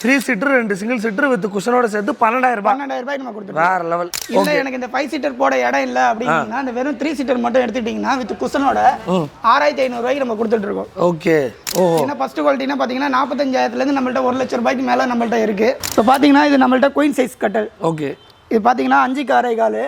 Three seater ரெண்டு single seater with குஷனோட சேர்த்து பன்னெண்டாயிரம் ரூபாய். பன்னெண்டாயிரம் ரூபாய்க்கு நம்ம கொடுத்துருக்கோம். வேற லெவல் இல்ல எனக்கு இந்த ஃபைவ் சீட்டர் போட இடம் இல்ல அப்படின்னா இந்த வெறும் த்ரீ சீட்டர் மட்டும் எடுத்துட்டீங்கன்னா வித் குஷனோட ஆறாயிரத்தி ஐநூறு ரூபாய்க்கு நம்ம கொடுத்துட்டு இருக்கோம் ஓகே ஏன்னா ஃபர்ஸ்ட் குவாலிட்டினா பாத்தீங்கன்னா நாற்பத்தஞ்சாயிரத்துல இருந்து நம்மள்ட்ட ஒரு லட்சம் ரூபாய்க்கு மேல நம்மள்ட்ட இருக்கு. இப்போ பாத்தீங்கன்னா இது நம்மள்ட்ட குயின் சைஸ் கட்டல். ஓகே இது பாத்தீங்கன்னா அஞ்சுக்கு அரை காலு.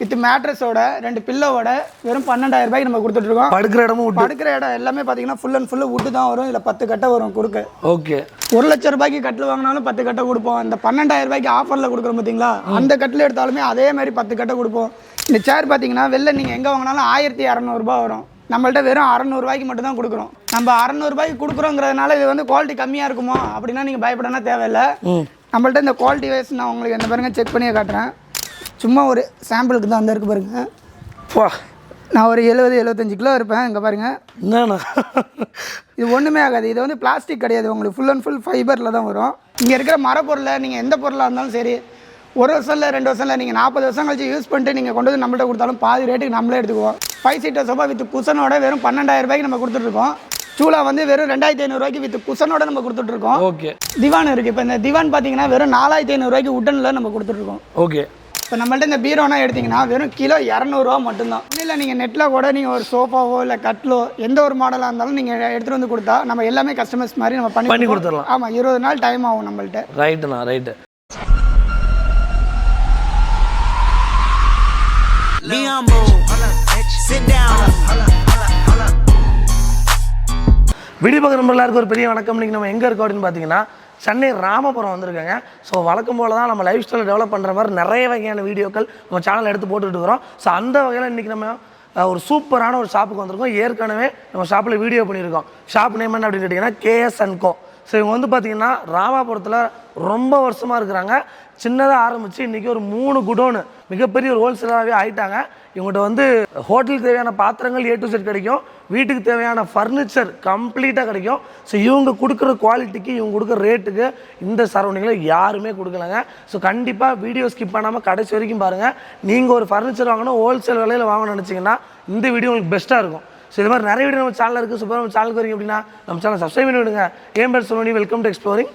வித் மேட்ரஸோட ரெண்டு பில்லோட வெறும் பன்னெண்டாயிரம் ரூபாய்க்கு நம்ம கொடுத்துட்டு இருக்கோம். படுக்கிற இடமும் படுக்கிற இடம் எல்லாமே பாத்தீங்கன்னா ஃபுல் அண்ட் ஃபுல்லு விட்டு தான் வரும். இதுல பத்து கட்டை வரும் குறுக்கு. ஓகே. ஒரு லட்சம் ரூபாய்க்கு கட்டில் வாங்கினாலும் பத்து கட்டை கொடுப்போம். இந்த பன்னெண்டாயிரம் ரூபாய்க்கு ஆஃபரில் கொடுக்குறோம் பார்த்தீங்களா அந்த கட்டில் எடுத்தாலுமே அதே மாதிரி பத்து கட்டை கொடுப்போம். இந்த சேர் பார்த்தீங்கன்னா வெளில நீங்கள் எங்கே வாங்கினாலும் ஆயிரத்தி இரநூறுபா வரும். நம்மள்ட்ட வெறும் அறநூறுபாய்க்கு மட்டும் தான் கொடுக்குறோம். நம்ம அறநூறுபாய்க்கு கொடுக்குறோங்கிறதுனால இது வந்து குவாலிட்டி கம்மியாக இருக்குமோ அப்படின்னா நீங்கள் பயப்படனா தேவையில்லை. நம்மள்ட்ட இந்த குவாலிட்டி வைஸ் நான் உங்களுக்கு என்ன பாருங்க செக் பண்ணியே காட்டுறேன். சும்மா ஒரு சாம்பிளுக்கு தான் அந்த இருக்கு பாருங்க. பா நான் ஒரு எழுபது எழுபத்தஞ்சு கிலோ இருப்பேன் இங்கே பாருங்க. என்னண்ணா? இது ஒன்றுமே ஆகாது. இது வந்து பிளாஸ்டிக் கிடையாது உங்களுக்கு ஃபுல் அண்ட் ஃபுல் ஃபைபரில் தான் வரும். இங்கே இருக்கிற மரப்பொருளை நீங்கள் எந்த பொருளாக இருந்தாலும் சரி ஒரு வருஷம் இல்லை ரெண்டு வருஷம் இல்லை நீங்கள் நாற்பது வருஷம் கழிச்சு யூஸ் பண்ணிட்டு நீங்கள் கொண்டு வந்து நம்மள்ட்ட கொடுத்தாலும் பாதி ரேட்டுக்கு நம்மளே எடுத்துக்குவோம். ஃபைவ் சீட்டர் சோஃபா வித் குஷனோட வெறும் பன்னெண்டாயிரம் ரூபாய்க்கு நம்ம கொடுத்துட்ருக்கோம் சூலா வந்து வெறும் ரெண்டாயிரத்தி ஐநூறுரூவாய்க்கு வித் குஷனோட நம்ம கொடுத்துட்ருக்கோம் ஓகே திவான் இருக்குது இப்போ இந்த திவான் பார்த்தீங்கன்னா வெறும் நாலாயிரத்தி ஐநூறுரூவாய்க்கு உட்டனில் நம்ம கொடுத்துட்ருக்கோம் ஓகே இப்போ நம்மள்ட்ட இந்த பீரோனா எடுத்தீங்கன்னா வெறும் கிலோ இரநூறுவா மட்டும்தான். இல்லை நீங்கள் நெட்டில் கூட நீங்கள் ஒரு சோஃபாவோ இல்லை கட்லோ எந்த ஒரு மாடலாக இருந்தாலும் நீங்கள் எடுத்துகிட்டு வந்து கொடுத்தா நம்ம எல்லாமே கஸ்டமர்ஸ் மாதிரி நம்ம பண்ணி பண்ணி கொடுத்துடலாம். ஆமாம் இருபது நாள் டைம் ஆகும் நம்மள்ட்ட. ரைட்டுண்ணா ரைட்டு. வீடியோ பார்க்குற நம்ம எல்லாருக்கும் ஒரு பெரிய வணக்கம். இன்னைக்கு நம்ம எங்கே இருக்கோம் அப்படின்னு பார்த்தீங்கன்னா சென்னை ராமபுரம் வந்திருக்காங்க. ஸோ வழக்கம் போல தான் நம்ம லைஃப் ஸ்டைலை டெவலப் பண்ணுற மாதிரி நிறைய வகையான வீடியோக்கள் நம்ம சேனல் எடுத்து போட்டுட்டு இருக்கிறோம். ஸோ அந்த வகையில் இன்றைக்கி நம்ம ஒரு சூப்பரான ஒரு ஷாப்புக்கு வந்திருக்கோம். ஏற்கனவே நம்ம ஷாப்பில் வீடியோ பண்ணியிருக்கோம். ஷாப் நேம் என்ன அப்படின்னு கேட்டிங்கன்னா கேஎஸ் அண்ட் கோ ஸோ இவங்க வந்து பார்த்தீங்கன்னா ராமாபுரத்தில் ரொம்ப வருஷமாக இருக்கிறாங்க. சின்னதாக ஆரம்பித்து இன்றைக்கி ஒரு மூணு குடோனு மிகப்பெரிய ஒரு ஹோல்சேலராகவே ஆகிட்டாங்க இவங்ககிட்ட வந்து ஹோட்டலுக்கு தேவையான பாத்திரங்கள் ஏ டு செட் கிடைக்கும். வீட்டுக்கு தேவையான ஃபர்னிச்சர் கம்ப்ளீட்டாக கிடைக்கும். ஸோ இவங்க கொடுக்குற குவாலிட்டிக்கு இவங்க கொடுக்குற ரேட்டுக்கு இந்த சரௌண்டிங்கில் யாருமே கொடுக்கலங்க. ஸோ கண்டிப்பாக வீடியோ ஸ்கிப் பண்ணாமல் கடைசி வரைக்கும் பாருங்கள் நீங்கள் ஒரு ஃபர்னிச்சர் வாங்கணும் ஹோல்சேல் விலையில் வாங்கணும்னு நினச்சிங்கன்னா இந்த வீடியோ உங்களுக்கு பெஸ்ட்டாக இருக்கும். ஸோ இது மாதிரி நிறைய வீடியோ நம்ம சேனலில் இருக்குது சூப்பர் நம்ம சேனலுக்கு வரீங்க அப்படின்னா நம்ம சேனல் சப்ஸ்கிரைப் பண்ணி விடுங்க. ஏன் பேர் சொல்லி வெல்கம் டு எக்ஸ்ப்ளோரிங்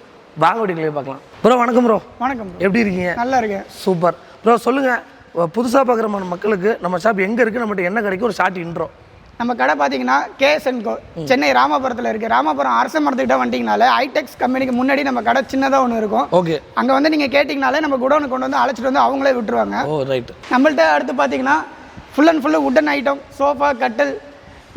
வாங்க வீடியோக்களே பார்க்கலாம். ப்ரோ வணக்கம் ப்ரோ வணக்கம். எப்படி இருக்கீங்க? நல்லா இருக்கேன். சூப்பர் ப்ரோ சொல்லுங்கள் புதுசாக பார்க்குற மக்களுக்கு நம்ம ஷாப் எங்கே இருக்குது நம்மகிட்ட என்ன கிடைக்கும் ஒரு ஷார்ட் இன்ட்ரோ நம்ம கடை பார்த்தீங்கன்னா கேஎஸ்என் கோ சென்னை ராமபுரத்தில் இருக்குது ராமபுரம் அரச மரத்துக்கிட்ட வந்துட்டீங்கனாலே ஐடெக்ஸ் கம்பெனிக்கு முன்னாடி நம்ம கடை சின்னதாக ஒன்று இருக்கும். ஓகே அங்கே வந்து நீங்கள் கேட்டிங்கனாலே நம்ம குடோனுக்கு கொண்டு வந்து அழைச்சிட்டு வந்து அவங்களே விட்டுருவாங்க. ஓ ரைட் நம்மள்ட்ட அடுத்து பார்த்தீங்கன்னா full and full wooden item sofa கட்டில்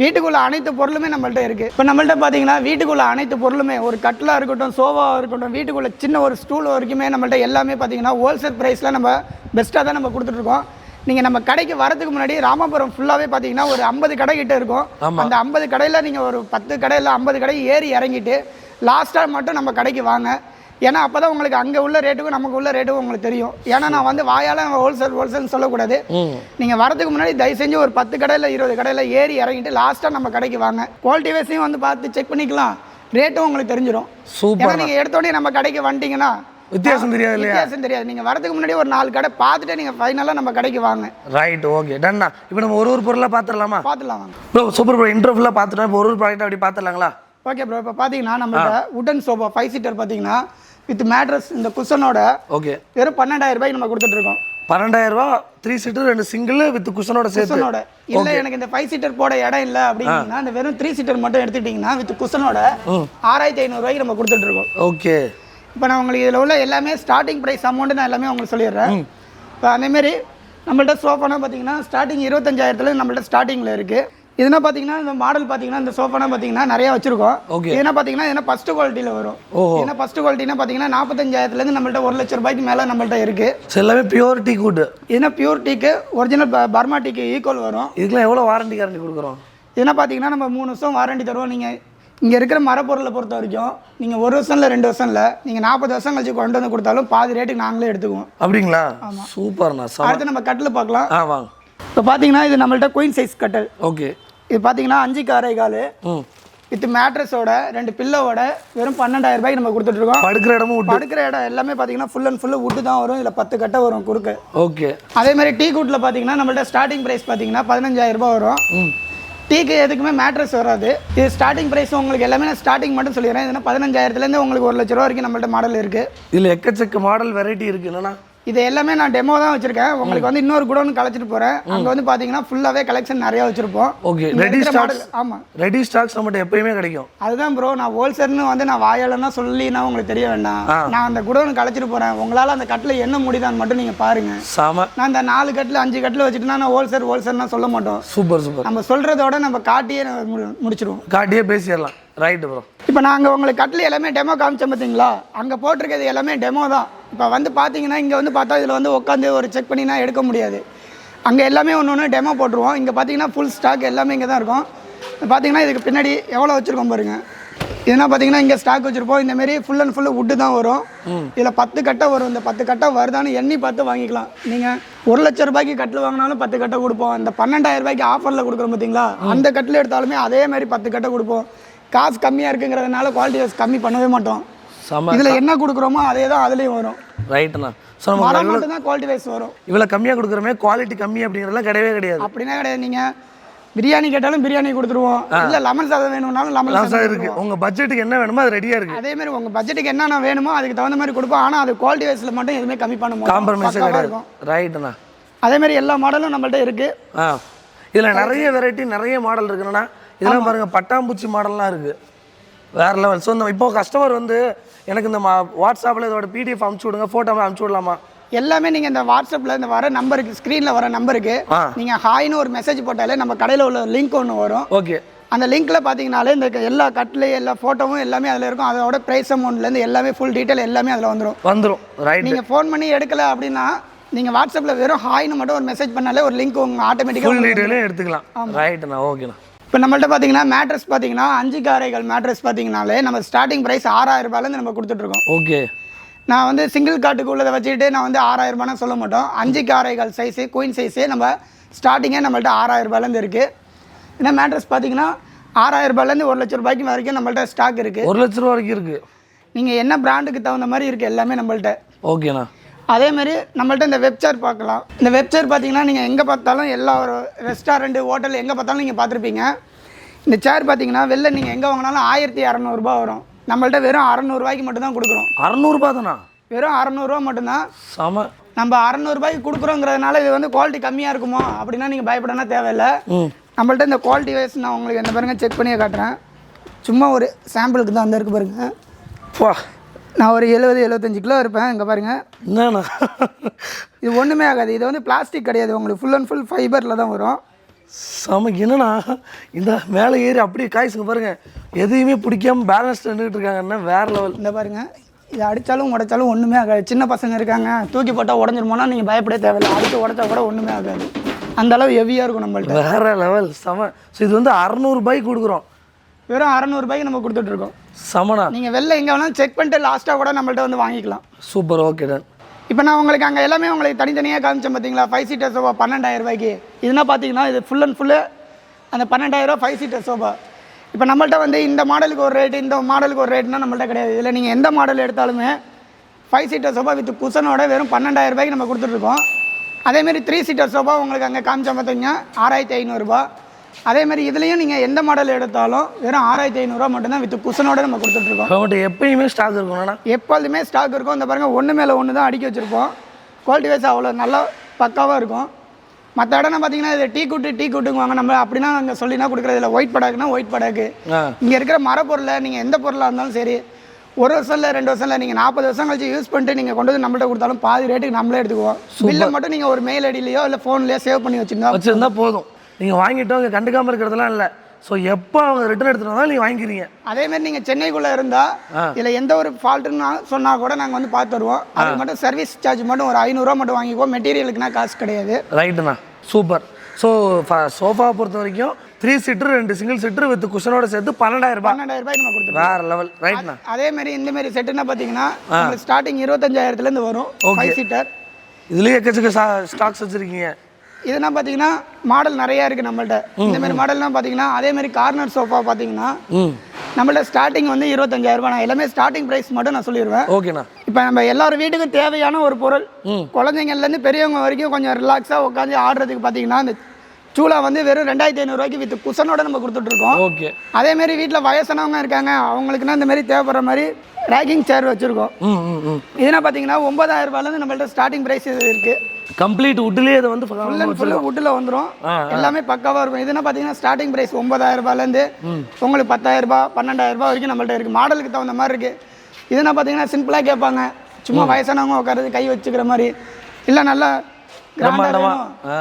வீட்டுக்குள்ள அனைத்து பொருளுமே நம்மள்ட்ட இருக்குது இப்போ நம்மள்ட்ட பார்த்தீங்கன்னா வீட்டுக்குள்ள அனைத்து பொருளுமே ஒரு கட்டிலாக இருக்கட்டும் சோஃபாவாக இருக்கட்டும் வீட்டுக்குள்ள சின்ன ஒரு ஸ்டூல் வரைக்குமே நம்மள்ட்ட எல்லாமே பார்த்தீங்கன்னா ஹோல்சேல் ப்ரைஸில் நம்ம பெஸ்ட்டாக தான் நம்ம கொடுத்துட்ருக்கோம் நீங்கள் நம்ம கடைக்கு வரதுக்கு முன்னாடி ராமபுரம் ஃபுல்லாகவே பார்த்தீங்கன்னா ஒரு ஐம்பது கடை கிட்ட இருக்கும். அந்த ஐம்பது கடையில் நீங்கள் ஒரு பத்து கடையில் ஐம்பது கடை ஏறி இறங்கிட்டு லாஸ்ட்டாக மட்டும் நம்ம கடைக்கு வாங்க. ஏன்னா அப்போ தான் உங்களுக்கு அங்கே உள்ள ரேட்டுக்கும் நமக்கு உள்ள ரேட்டுக்கும் உங்களுக்கு தெரியும். ஏன்னா நான் வந்து வாயால் ஹோல்சேல் ஹோல்சேல் சொல்லக்கூடாது. நீங்கள் வரதுக்கு முன்னாடி தயவு செஞ்சு ஒரு பத்து கடையில் இருபது கடையில் ஏறி இறங்கிட்டு லாஸ்ட்டாக நம்ம கடைக்கு வாங்க. குவாலிட்டி வைஸையும் வந்து பார்த்து செக் பண்ணிக்கலாம். ரேட்டும் உங்களுக்கு தெரிஞ்சிடும் ஏன்னா சூப்பர் நீங்கள் எடுத்தோடனே நம்ம கடைக்கு வந்துட்டீங்கன்னா வித்தியாசம் தெரியாது இல்லையா? வித்தியாசம் தெரியாது. நீங்கள் வரதுக்கு முன்னாடி ஒரு நாலு கடை பார்த்துட்டு நீங்கள் ஃபைனலாக நம்ம கடைக்கு வாங்க. ரைட் ஓகே டன்னா இப்போ நம்ம ஒரு ஒரு பொருளாக பார்த்துடலாமா பார்த்துலாம் வாங்க. ப்ரோ சூப்பர் ப்ரோ இன்ட்ரோ ஃபுல்லாக பார்த்துட்டோம் இப்போ ஒரு ஒரு ப்ராடக்ட் அப்படி பார்த்துடலாங்களா ஓகே ப்ரோ இப்போ பார்த்தீங்கன்னா நம்மள்ட்ட உடன் சோஃபா ஃபைவ் சீட்டர் பார்த்தீங்கன்னா வித் மேட்ரஸ் இந்த குஷனோட ஓகே. வெறும் பன்னெண்டாயிரம் ரூபாய்க்கு நம்ம கொடுத்துட்டு இருக்கோம். பன்னெண்டாயிரம் ரூபா த்ரீ சீட்டர் ரெண்டு சிங்கிள் வித் குஷனோட குஷனோட. இல்ல எனக்கு இந்த ஃபைவ் சீட்டர் போட இடம் இல்ல அப்படின்னா இந்த வெறும் த்ரீ சீட்டர் மட்டும் எடுத்துக்கிட்டீங்கன்னா வித் குஷனோட ஆறாயிரத்தி ஐநூறுரூவாய்க்கு நம்ம கொடுத்துட்டு இருக்கோம். ஓகே இப்போ நான் உங்களுக்கு இதில் உள்ள எல்லாமே ஸ்டார்டிங் ப்ரைஸ் அமௌண்ட் நான் எல்லாமே உங்களுக்கு சொல்லிடுறேன். இப்போ அதேமாரி நம்மள்ட்ட சோஃபானா பார்த்தீங்கன்னா ஸ்டார்டிங் இருபத்தஞ்சாயிரத்துல நம்மள்ட்ட ஸ்டார்டிங்கில் இருக்குது இதுனா பார்த்தீங்கன்னா இந்த மாடல் பார்த்தீங்கன்னா இந்த சோஃபானா பார்த்தீங்கன்னா நிறைய வச்சிருக்கோம். Okay. இதுனா பார்த்தீங்கன்னா இதுனா ஃபர்ஸ்ட் குவாலிட்டியில் வரும். ஓஹோ. ஏன்னா ஃபர்ஸ்ட் குவாலிட்டினா பார்த்தீங்கன்னா நாற்பத்தஞ்சாயிரத்துலேருந்து நம்மள்ட்ட ஒரு லட்ச ரூபாய்க்கு மேலே நம்மள்ட்ட இருக்குது ஸோ எல்லாமே பியூர் டீ கூட்டு இதுனா பியூர் டீக்கு ஒரிஜினல் பர்மா டீக்கு ஈக்குவல் வரும். இதுக்கெல்லாம் எவ்வளோ வாரண்டி கேரண்டி கொடுக்குறோம்? இதெல்லாம் பார்த்தீங்கன்னா நம்ம மூணு வருஷம் வாரண்டி தருவோம். நீங்கள் இங்கே இருக்கிற மரப்பொருளை பொறுத்த வரைக்கும் நீங்கள் ஒரு வருஷம் இல்லை ரெண்டு வருஷம் இல்லை நீங்கள் நாற்பது வருஷம் கழிச்சு கொண்டு வந்து கொடுத்தாலும் பாதி ரேட்டுக்கு நாங்களே எடுத்துக்குவோம். அப்படிங்களா? சூப்பர்ண்ணா. சா அடுத்து நம்ம கட்டில் பார்க்கலாம். ஆ வாங்க. இப்போ பார்த்தீங்கன்னா இது நம்மள்ட்ட குயின் சைஸ் கட்டல். ஓகே. இது பார்த்தீங்கன்னா அஞ்சுக்கு அரை கால். வித் மேட்ரஸோட ரெண்டு பில்லோவோட வெறும் பன்னெண்டாயிரம் ரூபாய்க்கு நம்ம கொடுத்துட்ருக்கோம் படுக்கிற இடமும் படுக்கிற இடம் எல்லாமே பார்த்தீங்கன்னா ஃபுல் அண்ட் ஃபுல்லு விட்டு தான் வரும். இதில் பத்து கட்டை வரும் குறுக்கு. ஓகே. அதே மாதிரி டீ கூட்டில் பார்த்தீங்கன்னா நம்மள்ட்ட ஸ்டார்டிங் ப்ரைஸ் பார்த்தீங்கன்னா பதினஞ்சாயிரம் ரூபாய் வரும். டீக்கு எதுக்குமே மேட்ரஸ் வராது. இது ஸ்டார்டிங் ப்ரைஸ் உங்களுக்கு எல்லாமே நான் ஸ்டார்டிங் மட்டும் சொல்லிடுறேன். இதுனா பதினஞ்சாயிரத்துலேருந்து உங்களுக்கு ஒரு லட்ச ரூபா வரைக்கும் நம்மள்ட்ட மாடல் இருக்குது இதில் எக்கச்சக்க மாடல் வெரைட்டி இருக்கு. என்னன்னா இது எல்லாமே நான் டெமோ தான் வச்சிருக்கேன். உங்களுக்கு வந்து இன்னொரு குடோன் கலைச்சிட்டு போகிறேன் அங்கே வந்து பார்த்தீங்கன்னா ஃபுல்லாகவே கலெக்ஷன் நிறையா வச்சுருப்போம். ஓகே ரெடி ஸ்டாக்ஸ் ஆமாம் ரெடி ஸ்டாக்ஸ் நம்மகிட்ட எப்பயுமே கிடைக்கும். அதுதான் ப்ரோ நான் ஹோல்சேல்னு வந்து நான் வாயாலன்னா சொல்லினா உங்களுக்கு தெரிய வேண்டாம். நான் அந்த குடோன் கலைச்சிட்டு போகிறேன் உங்களால் அந்த கட்டில் என்ன முடிதான்னு மட்டும் நீங்கள் பாருங்கள் செம. நான் இந்த நாலு கட்டில் அஞ்சு கட்டில் வச்சுட்டுனா நான் ஹோல்சேல் ஹோல்சேல்னா சொல்ல மாட்டோம். Super super. நம்ம சொல்கிறதோட நம்ம காட்டியே முடிச்சிருவோம். காட்டியே பேசிடலாம். ரைட்டு ப்ரோ இப்போ நாங்கள் உங்களுக்கு கட்டில் எல்லாமே டெமோ காமிச்சோம் பார்த்தீங்களா அங்கே போட்டிருக்கிறது எல்லாமே டெமோ தான். இப்போ வந்து பார்த்தீங்கன்னா இங்கே வந்து பார்த்தா இதில் வந்து உட்காந்து ஒரு செக் பண்ணினா எடுக்க முடியாது. அங்கே எல்லாமே ஒன்று ஒன்று டெமோ போட்டுருவோம். இங்கே பார்த்தீங்கன்னா ஃபுல் ஸ்டாக் எல்லாமே இங்கே தான் இருக்கும். பார்த்தீங்கன்னா இதுக்கு பின்னாடி எவ்வளோ வச்சுருக்கோம் பாருங்க. இதுனா பார்த்தீங்கன்னா இங்கே ஸ்டாக் வச்சுருப்போம். இந்தமாரி ஃபுல் அண்ட் ஃபுல்லு வுட்டு தான் வரும். இதில் பத்து கட்டை வரும். இந்த பத்து கட்டை வருதான்னு எண்ணி பார்த்து வாங்கிக்கலாம். நீங்கள் ஒரு லட்ச ரூபாய்க்கு கட்டில் வாங்கினாலும் பத்து கட்டை கொடுப்போம். இந்த பன்னெண்டாயிரம் ரூபாய்க்கு ஆஃபரில் கொடுக்குறோம் பார்த்தீங்களா அந்த கட்டில் எடுத்தாலுமே அதே மாதிரி பத்து கட்டை கொடுப்போம். காசு கம்மியாக இருக்குங்கிறதுனால குவாலிட்டி வைஸ் கம்மி பண்ணவே மாட்டோம். இதில் என்ன கொடுக்குறோமோ அதே தான் அதுலேயும் வரும். ரைட்டுண்ணா ஸோ நம்ம மரம் மட்டும் தான் குவாலிட்டி வைஸ் வரும். இவ்வளோ கம்மியாக கொடுக்குறோமே குவாலிட்டி கம்மி அப்படிங்கிறதுலாம் கிடையவே கிடையாது. அப்படின்னா கிடையாது. நீங்கள் பிரியாணி கேட்டாலும் பிரியாணி கொடுத்துருவோம். இல்லை லெமன் சாதம் வேணும்னாலும் லெமன் சாதம் இருக்கு. உங்கள் பட்ஜெட்டுக்கு என்ன வேணுமோ அது ரெடியாக இருக்கு. அதே மாதிரி உங்கள் பட்ஜெட்டுக்கு என்னென்ன வேணுமோ அதுக்கு தகுந்த மாதிரி கொடுப்போம். ஆனால் அது குவாலிட்டி வைஸில் மட்டும் எதுவுமே கம்மி பண்ண மாட்டோம். காம்ப்ரமைஸே கிடையாது. ரைட்டுண்ணா அதே மாதிரி எல்லா மாடலும் நம்மள்ட்ட இருக்குது ஆ. இதில் நிறைய வெரைட்டி நிறைய மாடல் இருக்குண்ணா இதெல்லாம் பாருங்க பட்டாம்பூச்சி மாடல்லாம் இருக்கு. வேற லெவல் ஸோ இந்த இப்போ கஸ்டமர் வந்து எனக்கு இந்த வாட்ஸ்அப்பில் இதோட பிடிஎஃப் அமுச்சு விடுங்க ஃபோட்டோ அமுச்சு விடலாமா? எல்லாமே நீங்கள் இந்த வாட்ஸ்அப்பில் இந்த வர நம்பருக்கு ஸ்க்ரீனில் வர நம்பருக்கு. நீங்கள் ஹாய்னு ஒரு மெசேஜ் போட்டாலே நம்ம கடையில் உள்ள லிங்க் ஒன்று வரும். ஓகே அந்த லிங்க்ல பார்த்தீங்கனாலே இந்த எல்லா கட்லு எல்லா ஃபோட்டோவும் எல்லாமே அதில் இருக்கும். அதோட ப்ரைஸ் அமௌண்ட்லேருந்து எல்லாமே ஃபுல் டீட்டெயில் எல்லாமே அதில் வந்துடும் வந்துடும் ரைட் நீங்கள் ஃபோன் பண்ணி எடுக்கல அப்படின்னா நீங்கள் வாட்ஸ்அப்பில் வெறும் ஹாய்னு மட்டும் ஒரு மெசேஜ் பண்ணாலே ஒரு லிங்க் உங்கள் ஆட்டோமேட்டிக்காக எடுத்துக்கலாம். ரைட்டுண்ணா ஓகேண்ணா இப்போ நம்மள்ட்ட பார்த்தீங்கன்னா மேட்ரஸ் பார்த்தீங்கன்னா அஞ்சு காரைகள் மேட்ரஸ் பார்த்தீங்கனாலே நம்ம ஸ்டார்டிங் ப்ரைஸ் ஆறாயிரம் ரூபாயிலேருந்து நம்ம கொடுத்துட்ருக்கோம். ஓகே. நான் வந்து சிங்கிள் காட்டுக்கு உள்ளதை வச்சுக்கிட்டு நான் வந்து ஆறாயிரம் ரூபாய்னு சொல்ல மாட்டோம். அஞ்சு காரைகள் சைஸு குயின் சைஸே நம்ம ஸ்டார்டிங்கே நம்மள்ட்ட ஆறாயிரம் ரூபாயிலேருந்து இருக்குது ஏன்னா மேட்ரஸ் பார்த்தீங்கன்னா ஆறாயிரம் ரூபாயிலேருந்து ஒரு லட்ச ரூபாய்க்கு வரைக்கும் நம்மள்ட்ட ஸ்டாக் இருக்குது ஒரு லட்ச ரூபா வரைக்கும் இருக்கு. நீங்கள் என்ன பிராண்டுக்கு தகுந்த மாதிரி இருக்குது எல்லாமே நம்மள்ட்ட. ஓகேண்ணா. அதே மாதிரி நம்மள்ட்ட இந்த வெப்சேர் பார்க்கலாம். இந்த வெப்சேர் பார்த்தீங்கன்னா நீங்கள் எங்கே பார்த்தாலும் எல்லா ஒரு ரெஸ்டாரண்ட் ஹோட்டல் எங்கே பார்த்தாலும் நீங்கள் பார்த்துருப்பீங்க. இந்த சேர் பார்த்தீங்கன்னா வெளில நீங்கள் எங்கே வாங்கினாலும் ஆயிரத்தி இரநூறுபா வரும். நம்மள்ட்ட வெறும் அறநூறுபாய்க்கு மட்டும்தான் கொடுக்குறோம். அறநூறுபா தானா? வெறும் அறநூறுவா மட்டும்தான் செம. நம்ம அறநூறுபாய்க்கு கொடுக்குறோங்கிறதுனால இது வந்து குவாலிட்டி கம்மியாக இருக்குமோ அப்படின்னா நீங்கள் பயப்படனா தேவையில்லை. நம்மள்ட்ட இந்த குவாலிட்டி வைஸ் நான் உங்களுக்கு என்ன பாருங்க செக் பண்ணியே காட்டுறேன். சும்மா ஒரு சாம்பிளுக்கு தான் அந்த இருக்கு பாருங்க. பா நான் ஒரு எழுபது எழுபத்தஞ்சு கிலோ இருப்பேன். இங்கே பாருங்கள் என்னண்ணா? இது ஒன்றுமே ஆகாது. இது வந்து பிளாஸ்டிக் கிடையாது. உங்களுக்கு ஃபுல் அண்ட் ஃபுல் ஃபைபரில் தான் வரும். செம என்னண்ணா? இந்த மேலே ஏறி அப்படியே காய்ச்சுங்க பாருங்க. எதையுமே பிடிக்காம பேலன்ஸ் நின்றுட்டு இருக்காங்கன்னா வேற லெவல் இந்த பாருங்க. இது அடித்தாலும் உடைச்சாலும் ஒன்றுமே ஆகாது. சின்ன பசங்க இருக்காங்க. தூக்கி போட்டால் உடஞ்சிருமோனா நீங்கள் பயப்படவே தேவையில்லை. அடித்து உடைச்சா கூட ஒன்றுமே ஆகாது. அந்த அளவு ஹெவியாக இருக்கும் நம்மள்ட்ட. வேற லெவல் செம ஸோ இது வந்து அறநூறுபாய்க்கு கொடுக்குறோம். வெறும் அறநூறுபாய்க்கு நம்ம கொடுத்துட்ருக்கோம். செமண்ணா நீங்கள் வெளில எங்கே வேணாலும் செக் பண்ணிட்டு லாஸ்ட்டாக கூட நம்மள்ட்ட வந்து வாங்கிக்கலாம். சூப்பர் ஓகே டன் இப்போ நான் உங்களுக்கு அங்கே எல்லாமே உங்களுக்கு தனித்தனியாக காமிச்சேன் பார்த்தீங்களா ஃபைவ் சீட்டர் சோஃபா பன்னெண்டாயிரம் ரூபாய்க்கு. இதுனா பார்த்தீங்கன்னா இது ஃபுல் அண்ட் ஃபுல்லு அந்த பன்னெண்டாயிரம் ஃபைவ் சீட்டர் சோஃபா இப்போ நம்மள்ட்ட வந்து இந்த மாடலுக்கு ஒரு ரேட்டு இந்த மாடலுக்கு ஒரு ரேட்னா நம்மள்ட்ட கிடையாது. இதில் நீங்கள் எந்த மாடல் எடுத்தாலுமே ஃபைவ் சீட்டர் சோஃபா வித் குஷனோட வெறும் பன்னெண்டாயிரம் ரூபாய்க்கு நம்ம கொடுத்துட்ருக்கோம். அதேமாரி த்ரீ சீட்டர் சோஃபா உங்களுக்கு அங்கே காமிச்சேன் பார்த்தீங்கன்னா ஆறாயிரத்தி ஐநூறுரூபா அதேமாதிரி இதுலேயும் நீங்கள் எந்த மாடல் எடுத்தாலும் வெறும் ஆறாயிரத்தி ஐநூறுரூவா மட்டும்தான் வித் குஷனோட நம்ம கொடுத்துட்ருக்கோம் அவங்கள்ட்ட எப்பயுமே ஸ்டாக் இருக்கும்ண்ணா எப்பொழுதுமே ஸ்டாக் இருக்கும். இந்த பாருங்கள் ஒன்று மேலே ஒன்று தான் அடுக்கி வச்சுருப்போம். குவாலிட்டி வைஸ் அவ்வளோ நல்லா பக்காவாக இருக்கும். மற்ற இடம்னா பார்த்தீங்கன்னா இது டீ கூட்டு டீ கூட்டுங்குவாங்க. நம்ம அப்படின்னா அங்கே சொல்லினா கொடுக்குறது இல்லை. ஒயிட் படாக்குன்னா ஒயிட் படாக்கு இங்கே இருக்கிற மரப்பொருளை நீங்கள் எந்த பொருளாக இருந்தாலும் சரி ஒரு வருஷம் இல்லை ரெண்டு வருஷம் இல்லை நீங்கள் நாற்பது வருஷம் கழிச்சு யூஸ் பண்ணிட்டு நீங்கள் கொண்டு வந்து நம்மள்ட்ட கொடுத்தாலும் பாதி ரேட்டுக்கு நம்மளே எடுத்துக்குவோம். பில்லை மட்டும் நீங்கள் ஒரு மெயில் ஐடியிலையோ இல்லை ஃபோன்லேயோ சேவ் பண்ணி வச்சுருந்தா வச்சிருந்தா போதும். நீங்கள் வாங்கிட்டோம் இங்கே கண்டுக்காம இருக்கிறதுலாம் இல்லை. ஸோ எப்போ அவங்க ரிட்டர்ன் எடுத்துட்டு நீங்கள் வாங்கிக்கிறீங்க. அதே மாதிரி நீங்கள் சென்னைக்குள்ளே இருந்தால். இதில் எந்த ஒரு ஃபால்ட்டுன்னு சொன்னால் கூட நாங்கள் வந்து பார்த்து தருவோம். அதுக்கு மட்டும் சர்வீஸ் சார்ஜ் மட்டும் ஒரு ஐநூறுரூவா மட்டும் வாங்கிக்குவோம் மெட்டீரியலுக்குனா காசு கிடையாது. ரைட்டுண்ணா சூப்பர் ஸோ சோஃபா பொறுத்த வரைக்கும் த்ரீ சீட்டர் ரெண்டு சிங்கிள் சீட்டர் வித் குஷனோட சேர்த்து பன்னெண்டாயிரம் ரூபாய். பன்னெண்டாயிரம் ரூபாய் நம்ம கொடுத்துருவோம் வேற லெவல் ரைட்ண்ணா அதே மாதிரி இந்த மாதிரி செட்டுன்னா பார்த்தீங்கன்னா ஸ்டார்டிங் இருபத்தஞ்சாயிரத்துலேருந்து வரும். ஃபைவ் சீட்டர் இதுலேயே எக்கச்சக்க ஸ்டாக்ஸ் வச்சுருக்கீங்க. இதுனா பார்த்தீங்கன்னா மாடல் நிறையா இருக்குது நம்மள்ட்ட. இந்த மாதிரி மாடல்லாம் பார்த்தீங்கன்னா அதே மாதிரி கார்னர் சோஃபா பார்த்தீங்கன்னா நம்மள்ட்ட ஸ்டார்டிங் வந்து இருபத்தஞ்சாயிரம் ரூபாய். நான் எல்லாமே ஸ்டார்டிங் ப்ரைஸ் மட்டும் நான் சொல்லிடுவேன் ஓகேண்ணா. இப்போ நம்ம எல்லார் வீட்டுக்கும் தேவையான ஒரு பொருள். குழந்தைங்கள்லேருந்து பெரியவங்க வரைக்கும் கொஞ்சம் ரிலாக்ஸாக உட்காந்து ஆடுறதுக்கு பார்த்தீங்கன்னா இந்த சூலா வந்து வெறும் ரெண்டாயிரத்தி ஐநூறுரூவாய்க்கு வித் குஷனோட நம்ம கொடுத்துட்ருக்கோம். ஓகே. அதேமாரி வீட்டில் வயசானவங்க இருக்காங்க அவங்களுக்குன்னா இந்த மாதிரி தேவைப்படுற மாதிரி ரேக்கிங் சேர் வச்சுருக்கோம். இதுனா பார்த்தீங்கன்னா ஒன்பதாயிரம் ரூபாயிலேருந்து நம்மள்ட்ட ஸ்டார்டிங் ப்ரைஸ் இருக்குது கம்ப்ளீட் வுட்லேயே இதை வந்து ஃபுல் அண்ட் ஃபுல்லு வுட்டில் வந்துடும் எல்லாமே பக்காவாக இருக்கும். இதுனா பார்த்தீங்கன்னா ஸ்டார்டிங் ப்ரைஸ் ஒன்பதாயிரம் ரூபாயிலேருந்து உங்களுக்கு பத்தாயிரம் ரூபாய் பன்னெண்டாயிரம் ரூபாய் வரைக்கும் நம்மள்ட்ட இருக்குது மாடலுக்கு தகுந்த மாதிரி இருக்குது இதுனா பார்த்தீங்கன்னா சிம்பிளாக கேட்பாங்க. சும்மா வயசானவங்க உட்காந்து கை வச்சுக்கிற மாதிரி. இல்லை நல்லா கிராண்டாக பிரம்மாண்டமா வேணும் ஆ.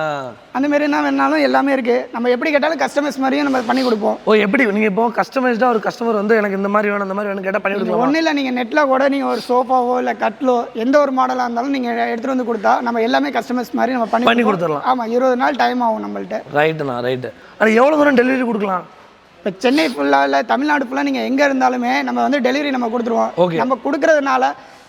அந்த மாதிரி என்ன வேணாலும் எல்லாமே இருக்குது நம்ம எப்படி கேட்டாலும் கஸ்டமர்ஸ் மாதிரியும் நம்ம பண்ணி கொடுப்போம். ஓ எப்படி? நீங்கள் இப்போ கஸ்டமைஸ்டாக ஒரு கஸ்டமர் வந்து எனக்கு இந்த மாதிரி வேணும் இந்த மாதிரி வேணும் கேட்டால் பண்ணி கொடுக்கலாம்? ஒன்றும் இல்லை நீங்கள் நெட்டில் கூட நீங்கள் ஒரு சோஃபாவோ இல்லை கட்லோ எந்த ஒரு மாடலாக இருந்தாலும் நீங்கள் எடுத்துகிட்டு வந்து கொடுத்தா நம்ம எல்லாமே கஸ்டமர்ஸ் மாதிரி நம்ம பண்ணி பண்ணி. கொடுத்துடலாம். ஆமாம் இருபது நாள் டைம் ஆகும் நம்மள்ட்ட. ரைட்டுண்ணா ரைட்டு ஆனால் எவ்வளோ தூரம் டெலிவரி கொடுக்கலாம்? இப்போ சென்னை ஃபுல்லாக இல்லை தமிழ்நாடு ஃபுல்லாக நீங்கள் எங்கே இருந்தாலுமே நம்ம வந்து டெலிவரி நம்ம கொடுத்துருவோம். நம்ம கொடுக்கறதுனால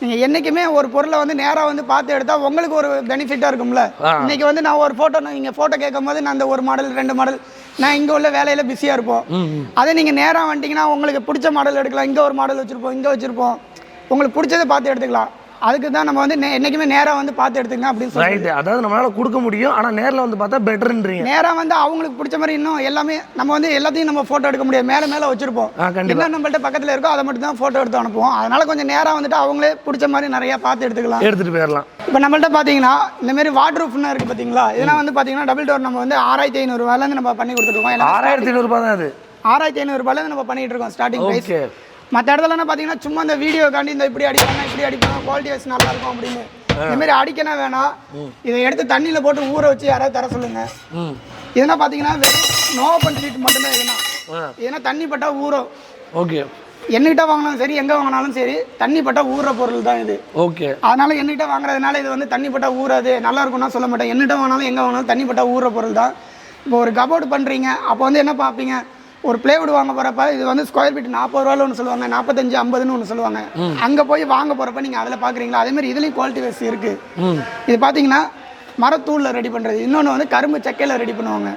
நீங்கள் என்றைக்குமே ஒரு பொருளை வந்து நேராக வந்து பார்த்து எடுத்தால் உங்களுக்கு ஒரு பெனிஃபிட்டாக இருக்கும்ல. இன்னைக்கு வந்து நான் ஒரு ஃபோட்டோ நீங்கள் ஃபோட்டோ கேட்கும் போது நான் அந்த ஒரு மாடல் ரெண்டு மாடல் நான் இங்கே உள்ள வேலையில் பிஸியாக இருப்போம். அதே நீங்கள் நேராக வந்துட்டீங்கன்னா உங்களுக்கு பிடிச்ச மாடல் எடுக்கலாம். இங்கே ஒரு மாடல் வச்சுருப்போம் இங்கே வச்சுருப்போம். உங்களுக்கு பிடிச்சதை பார்த்து எடுத்துக்கலாம். அதுக்கு தான் நம்ம வந்து என்னைக்குமே நேராக வந்து பார்த்து எடுத்துக்கலாம் அப்படின்னு சொல்லி அதாவது நம்மளால கொடுக்க முடியும் ஆனால் நேரில் வந்து பார்த்தா பெட்டர்ன்றீங்க நேராக வந்து அவங்களுக்கு பிடிச்ச மாதிரி இன்னும் எல்லாமே நம்ம வந்து எல்லாத்தையும் நம்ம ஃபோட்டோ எடுக்க முடியாது. மேலே மேலே வச்சிருப்போம். என்ன நம்மள்ட்ட பக்கத்தில் இருக்கோ அதை மட்டும் தான் ஃபோட்டோ எடுத்து அனுப்புவோம். அதனால கொஞ்சம் நேராக வந்துட்டு அவங்களே பிடிச்ச மாதிரி நிறைய பார்த்து எடுத்துக்கலாம். எடுத்துகிட்டு போயிடலாம் இப்போ நம்மள்ட்ட பார்த்தீங்கன்னா இந்த மாதிரி வாட்டர் ப்ரூஃப்னா இருக்குது பார்த்தீங்களா இதெல்லாம் வந்து பார்த்தீங்கன்னா டபுள் டோர் நம்ம வந்து ஆறாயிரத்தி ஐநூறுரூவாலேருந்து நம்ம பண்ணி கொடுத்துருக்கோம் ஆறாயிரத்தி ஐநூறுபா தான் அது. ஆறாயிரத்தி ஐநூறுரூபாலேருந்து நம்ம பண்ணிட்டு இருக்கோம் ஸ்டார்டிங் ப்ரைஸ் மற்ற இடத்துல என்ன பார்த்தீங்கன்னா சும்மா இந்த வீடியோ காண்டி இந்த இப்படி அடிப்பாங்க இப்படி அடிப்பாங்க குவாலிட்டி வைஸ் நல்லா இருக்கும் அப்படின்னு. இந்த மாதிரி அடிக்கனா வேணாம் இதை எடுத்து தண்ணியில் போட்டு ஊற வச்சு யாராவது தர சொல்லுங்க. இதெல்லாம் பார்த்தீங்கன்னா நோ ஷீட் மட்டும்தான் இதுனா. ஆ. ஏன்னா தண்ணி பட்டா ஊறும். ஓகே. என்னகிட்ட வாங்கினாலும் சரி எங்கே வாங்கினாலும் சரி தண்ணி பட்டா ஊறுற பொருள் தான் இது. ஓகே. அதனால என்கிட்ட வாங்குறதுனால இது வந்து தண்ணி பட்டா ஊறாது நல்லா இருக்கும்னா சொல்ல மாட்டேன். என்னகிட்ட வாங்கினாலும் எங்கே வாங்கினாலும் தண்ணி பட்டா ஊறுற பொருள் தான். இப்போ ஒரு கபோர்டு பண்ணுறீங்க அப்போ வந்து என்ன பார்ப்பீங்க? ஒரு பிளேவுட் வாங்க போகிறப்ப இது வந்து ஸ்கொயர் ஃபீட் நாற்பது ரூபாயில் ஒன்று சொல்லுவாங்க நாற்பத்தஞ்சு ஐம்பதுன்னு ஒன்று சொல்லுவாங்க. அங்கே போய் வாங்க போகிறப்ப நீங்கள் அதில் பார்க்குறீங்களா அதேமாதிரி இதுலேயும் குவாலிட்டி வைஸ் இருக்குது இது பார்த்தீங்கன்னா மரத்தூளில் ரெடி பண்ணுறது இன்னொன்று வந்து கரும்பு செக்கையில் ரெடி பண்ணுவாங்க.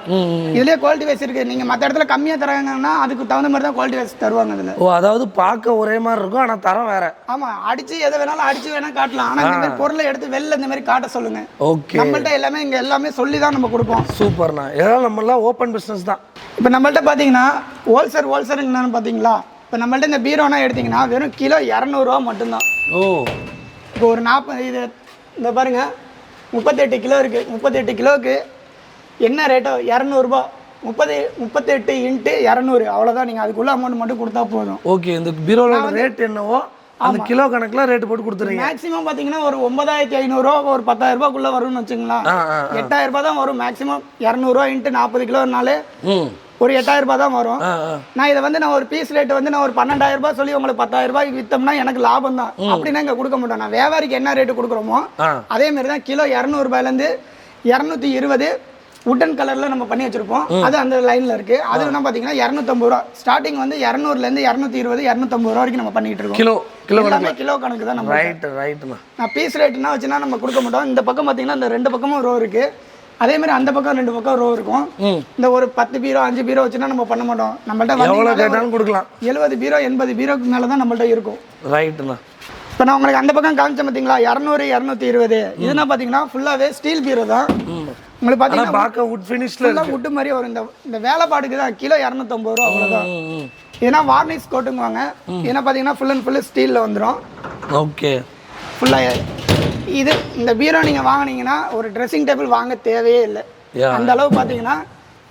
இதுலேயே குவாலிட்டி வைஸ் இருக்குது நீங்கள் மற்ற இடத்துல கம்மியாக தராங்கன்னா அதுக்கு தகுந்த மாதிரி தான் குவாலிட்டி வைஸ் தருவாங்க அதில் ஓ அதாவது பார்க்க ஒரே மாதிரி இருக்கும் ஆனால் தரம் வேற. ஆமாம் அடிச்சு எதை வேணாலும் அடிச்சு வேணால் காட்டலாம். ஆனால் இந்த மாதிரி பொருளை எடுத்து வெளில இந்த மாதிரி காட்ட சொல்லுங்க. ஓகே. நம்மள்ட்ட எல்லாமே இங்கே எல்லாமே சொல்லி தான் நம்ம கொடுப்போம். சூப்பர்ண்ணா. ஏதாவது நம்மளாம் ஓப்பன் பிஸ்னஸ் தான். இப்போ நம்மள்ட்ட பார்த்தீங்கன்னா ஹோல்சேல் ஹோல்சேல் என்னன்னு பார்த்தீங்களா இப்போ நம்மள்ட்ட இந்த பீரோனா எடுத்தீங்கன்னா வெறும் கிலோ இரநூறுவா மட்டும்தான். ஓ. இப்போ ஒரு நாற்பது இது இந்த பாருங்க. முப்பத்தெட்டு கிலோ இருக்குது முப்பத்தெட்டு கிலோவுக்கு என்ன ரேட்டோ இரநூறுபா. முப்பது முப்பத்தெட்டு இன்ட்டு இரநூறு. அவ்வளோதான் நீங்கள் அதுக்குள்ள அமௌண்ட் மட்டும் கொடுத்தா போதும். ஓகே இந்த பீரோலோட ரேட் என்னவோ அந்த கிலோ கணக்கில் ரேட் போட்டு கொடுத்துறீங்க மேக்ஸிமம் பார்த்தீங்கன்னா ஒரு ஒன்பதாயிரத்தி ஐநூறுரூவா ஒரு பத்தாயிரம் ரூபாய்க்குள்ள வரும்னு ஆ எட்டாயிரம் ரூபாய் தான் வரும். மேக்ஸிமம் இரநூறுவா இன்ட்டு நாற்பது கிலோனாலே ம். ஒரு எட்டாயிரம் ரூபாய் தான் வரும். நான் இதை வந்து நான் ஒரு பீஸ் ரேட் வந்து நான் ஒரு பன்னெண்டாயிரம் ரூபாய் சொல்லி உங்களுக்கு பத்தாயிரம் ரூபாய்க்கு விற்றோம்னா எனக்கு லாபம் தான். அப்படின்னா இங்கே கொடுக்க மாட்டோம். நான் வியாபாரிக்கு என்ன ரேட்டு கொடுக்குறோமோ அதே மாதிரி தான் கிலோ இரநூறுபாயிலேருந்து இரநூத்தி இருபது உட்டன் கலரில் நம்ம பண்ணி வச்சிருப்போம். அது அந்த லைனில் இருக்குது அது என்ன பார்த்தீங்கன்னா இரநூத்தம்பது ரூபா. ஸ்டார்டிங் வந்து இரநூறுலேருந்து இரநூத்தி இருபது இரநூத்தம்பது ரூபா வரைக்கும் நம்ம பண்ணிட்டு இருக்கோம். கிலோ கிலோ எல்லாமே கிலோ கணக்கு தான் நம்ம ரைட்டு ரைட்டுண்ணா நான் பீஸ் ரேட்னா வச்சுன்னா நம்ம கொடுக்க மாட்டோம். இந்த பக்கம் பார்த்தீங்கன்னா இந்த ரெண்டு பக்கமும் ரோ இருக்கு. அதே மாதிரி அந்த பக்கம் ரெண்டு பக்கம் ரோ இருக்கும். இந்த ஒரு பத்து பீரோ அஞ்சு பீரோ வச்சுன்னா நம்ம பண்ண மாட்டோம். நம்மள்ட்ட எவ்வளோ கேட்டாலும் கொடுக்கலாம். எழுபது பீரோ எண்பது பீரோக்கு மேலே தான் நம்மள்ட்ட இருக்கும். ரைட்டுண்ணா இப்போ நான் உங்களுக்கு அந்த பக்கம் காமிச்சேன் பார்த்தீங்களா இரநூறு இரநூத்தி இருபது. இதுனா பார்த்தீங்கன்னா ஃபுல்லாகவே ஸ்டீல் பீரோ தான். உங்களுக்கு பார்த்தீங்கன்னா பார்க்க வுட் ஃபினிஷில் உட்டு மாதிரி வரும். இந்த இந்த வேலைப்பாடுக்கு தான் கிலோ இரநூத்தம்பது ரூபா அவ்வளோதான் ஏன்னா வார்னிஷ் கோட்டுங்குவாங்க ஏன்னா பார்த்தீங்கன்னா ஃபுல் அண்ட் ஃபுல்லு ஸ்டீலில் வந்துடும் ஓகே ஃபுல்லாக இது இந்த பீரோ நீங்கள் வாங்குனீங்கன்னா ஒரு ட்ரெஸ்ஸிங் டேபிள் வாங்க தேவையே இல்லை. அந்த அளவு பார்த்தீங்கன்னா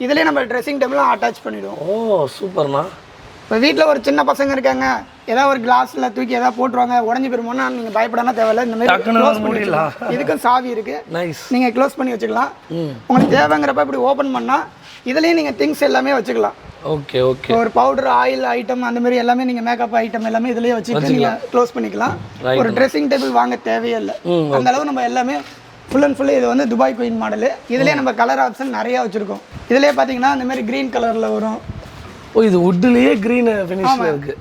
இதுலேயே நம்ம ட்ரெஸ்ஸிங் டேபிளும் அட்டாச் பண்ணிடுவோம். ஓ சூப்பர்ண்ணா. இப்போ வீட்டில் ஒரு சின்ன பசங்க இருக்காங்க ஏதாவது ஒரு கிளாஸில் தூக்கி ஏதாவது போட்டுருவாங்க உடஞ்சி போயிருமோன்னா நீங்கள் பயப்படாம தேவையில்ல இந்த மாதிரி. இதுக்கும் சாவி இருக்குது நீங்கள் க்ளோஸ் பண்ணி வச்சுக்கலாம். உங்களுக்கு தேவைங்கிறப்ப இப்படி ஓப்பன் பண்ணால் இதுலேயும் நீங்கள் திங்ஸ் எல்லாமே வச்சுக்கலாம். ஓகே ஓகே ஒரு பவுடர் ஆயில் ஐட்டம் அந்த மாதிரி எல்லாமே நீங்கள் மேக்கப் ஐட்டம் எல்லாமே இதுலேயே வச்சுட்டு நீங்கள் க்ளோஸ் பண்ணிக்கலாம். ஒரு ட்ரெஸ்ஸிங் டேபிள் வாங்க தேவையே இல்லை அந்த அளவு நம்ம எல்லாமே ஃபுல் அண்ட் ஃபுல்லு இது வந்து துபாய் குயின் மாடலு இதுலேயே நம்ம கலர் ஆப்ஷன் நிறையா வச்சுருக்கோம். இதுலேயே பார்த்தீங்கன்னா இந்த மாதிரி க்ரீன் கலரில் வரும். ஓ இது வுட்லேயே க்ரீன் ஃபினிஷில் இருக்கு.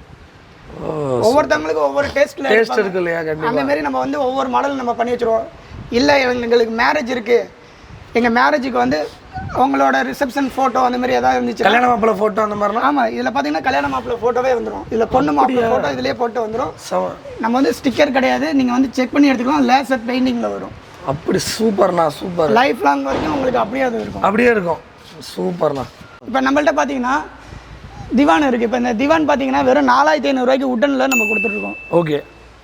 ஓ ஒவ்வொருத்தவங்களுக்கும் ஒவ்வொரு டேஸ்ட்டில் டேஸ்ட் இருக்கு இல்லையா? அந்த மாதிரி நம்ம வந்து ஒவ்வொரு மாடல் நம்ம பண்ணி வச்சிருவோம். இல்லை எங்களுக்கு மேரேஜ் இருக்குது எங்கள் மேரேஜுக்கு வந்து உங்களோட ரிசப்ஷன் ஃபோட்டோ அந்த மாதிரி ஏதாவது இருந்துச்சு கல்யாண மாப்பிள்ளை ஃபோட்டோ அந்த மாதிரிலாம் ஆமாம் இதில் பார்த்தீங்கன்னா கல்யாண மாப்பிள்ளை ஃபோட்டோவே வந்துடும் இதில் பொண்ணு மாப்பிள்ளை ஃபோட்டோ இதுலேயே போட்டு வந்துடும் செம நம்ம வந்து ஸ்டிக்கர் கிடையாது. நீங்கள் வந்து செக் பண்ணி எடுத்துக்கலாம். லேசர் பெயிண்டிங்கில் வரும். அப்படி சூப்பர்ண்ணா சூப்பர். லைஃப் லாங் வரைக்கும் உங்களுக்கு அப்படியே அது இருக்கும். அப்படியே இருக்கும். சூப்பர்ண்ணா. இப்போ நம்மள்ட்ட பார்த்தீங்கன்னா திவான் இருக்குது இப்போ இந்த திவான் பார்த்தீங்கன்னா வெறும் நாலாயிரத்தி ஐநூறுரூவாய்க்கு உட்டனில் நம்ம கொடுத்துட்ருக்கோம் ஓகே.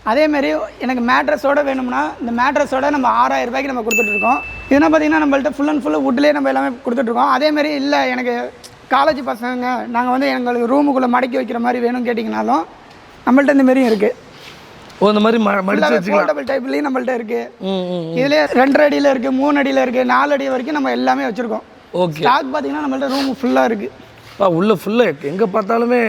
அதேமாரி எனக்கு மேட்ரஸோட வேணும்னா இந்த மேட்ரஸோட நம்ம ஆறாயிரம் ரூபாய்க்கு நம்ம கொடுத்துட்ருக்கோம். இதுனா பார்த்தீங்கன்னா நம்மள்ட்ட ஃபுல் அண்ட் ஃபுல்லு வுட்லேயே நம்ம எல்லாமே கொடுத்துட்ருக்கோம். அதேமாரி இல்லை எனக்கு காலேஜ் பசங்க நாங்கள் வந்து எங்களுக்கு ரூமுக்குள்ளே மடக்கி வைக்கிற மாதிரி வேணும்னு கேட்டிங்கனாலும் நம்மள்ட்ட இந்த மாரியும் இருக்குது ஓ இந்த மாதிரி மடிச்சு வச்சுக்கலாம். டைப்லேயும் நம்மள்ட்ட இருக்குது இதுலேயே ரெண்டரை அடியில் இருக்குது மூணு அடியில் இருக்குது நாலு அடி வரைக்கும் நம்ம எல்லாமே வச்சுருக்கோம். ஓகே. ஸ்டாக் பார்த்தீங்கன்னா நம்மள்ட்ட ரூம் ஃபுல்லாக இருக்குது பா உள்ள ஃபுல்லாக எங்கே பார்த்தாலுமே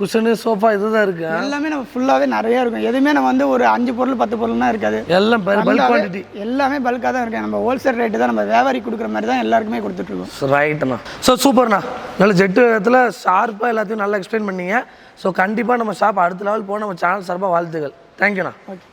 குஷனு சோஃபா இதுதான் இருக்கு எல்லாமே நம்ம ஃபுல்லாகவே நிறைய இருக்கும். எதுவுமே நம்ம வந்து ஒரு அஞ்சு பொருள் பத்து பொருள்லாம் இருக்காது. எல்லாம் பல்க் குவான்டிட்டி எல்லாமே பல்காக தான் இருக்கு. நம்ம ஹோல்சேல் ரேட்டு தான் நம்ம வியாபாரி கொடுக்குற மாதிரி தான் எல்லாருக்குமே கொடுத்துட்ருக்கோம் ரைட்ண்ணா ஸோ சூப்பர்ண்ணா நல்ல ஜெட்டு விதத்தில் ஷார்ப்பாக எல்லாத்தையும் நல்லா எக்ஸ்பிளைன் பண்ணீங்க. ஸோ கண்டிப்பாக நம்ம ஷாப் அடுத்த லெவல் போக நம்ம சேனல் சார்பாக வாழ்த்துக்கள் தேங்க்யூண்ணா ஓகே